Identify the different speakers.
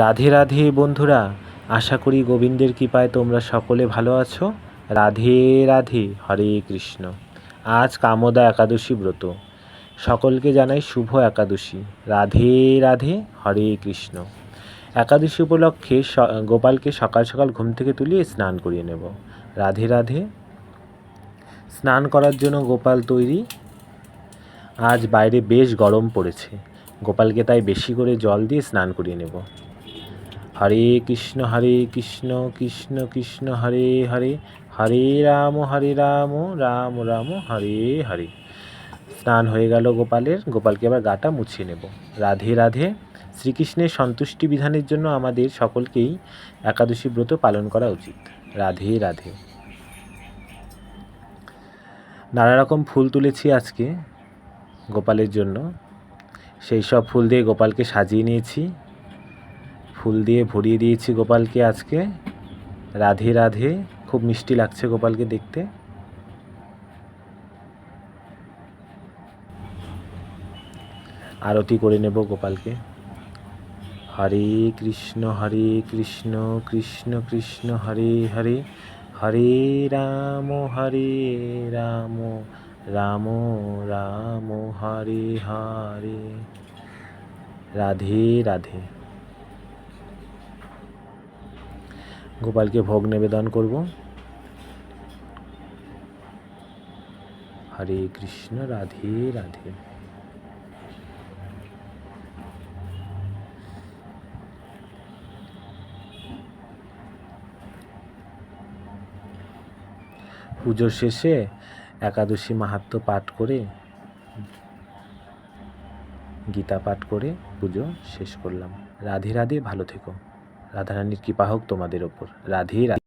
Speaker 1: রাধে রাধে বন্ধুরা আশা করি গোবিন্দের কৃপায় তোমরা সকলে ভালো আছো রাধে রাধে হরে কৃষ্ণ আজ কামদা একাদশী ব্রত সকলকে জানাই শুভ একাদশী রাধে রাধে হরে কৃষ্ণ একাদশী উপলক্ষে গোপালকে সকাল সকাল ঘুম থেকে তুলিয়ে স্নান করিয়ে নেব রাধে রাধে স্নান করার জন্য গোপাল তৈরি আজ বাইরে বেশ গরম পড়েছে গোপালকে তাই বেশি করে জল দিয়ে স্নান করিয়ে নেব হরে কৃষ্ণ হরে কৃষ্ণ কৃষ্ণ কৃষ্ণ হরে হরে হরে রাম হরে রাম রাম রাম হরে হরে স্নান হয়ে গেল গোপালের গোপালকে আবার গাটা মুছিয়ে নেব রাধে রাধে শ্রীকৃষ্ণের সন্তুষ্টি বিধানের জন্য আমাদের সকলকেই একাদশী ব্রত পালন করা উচিত রাধে রাধে নানা রকম ফুল তুলেছি আজকে গোপালের জন্য সেই সব ফুল দিয়ে গোপালকে সাজিয়ে নিয়েছি ফুল দিয়ে ভরিয়ে দিয়েছি গোপালকে আজকে রাধে রাধে খুব মিষ্টি লাগছে গোপালকে দেখতে আরতি করে নেব গোপালকে হরে কৃষ্ণ হরে কৃষ্ণ কৃষ্ণ কৃষ্ণ হরে হরে হরে রাম হরে রাম রাম রাম হরে হরে রাধে রাধে গোপালকে ভোগ নিবেদন করব হরে কৃষ্ণ রাধে রাধে পুজোর শেষে একাদশী মাহাত্ম পাঠ করে গীতা পাঠ করে পুজো শেষ করলাম রাধে রাধে ভালো থেকো রাধারানীর কৃপা হোক তোমাদের ওপর রাধে রাধে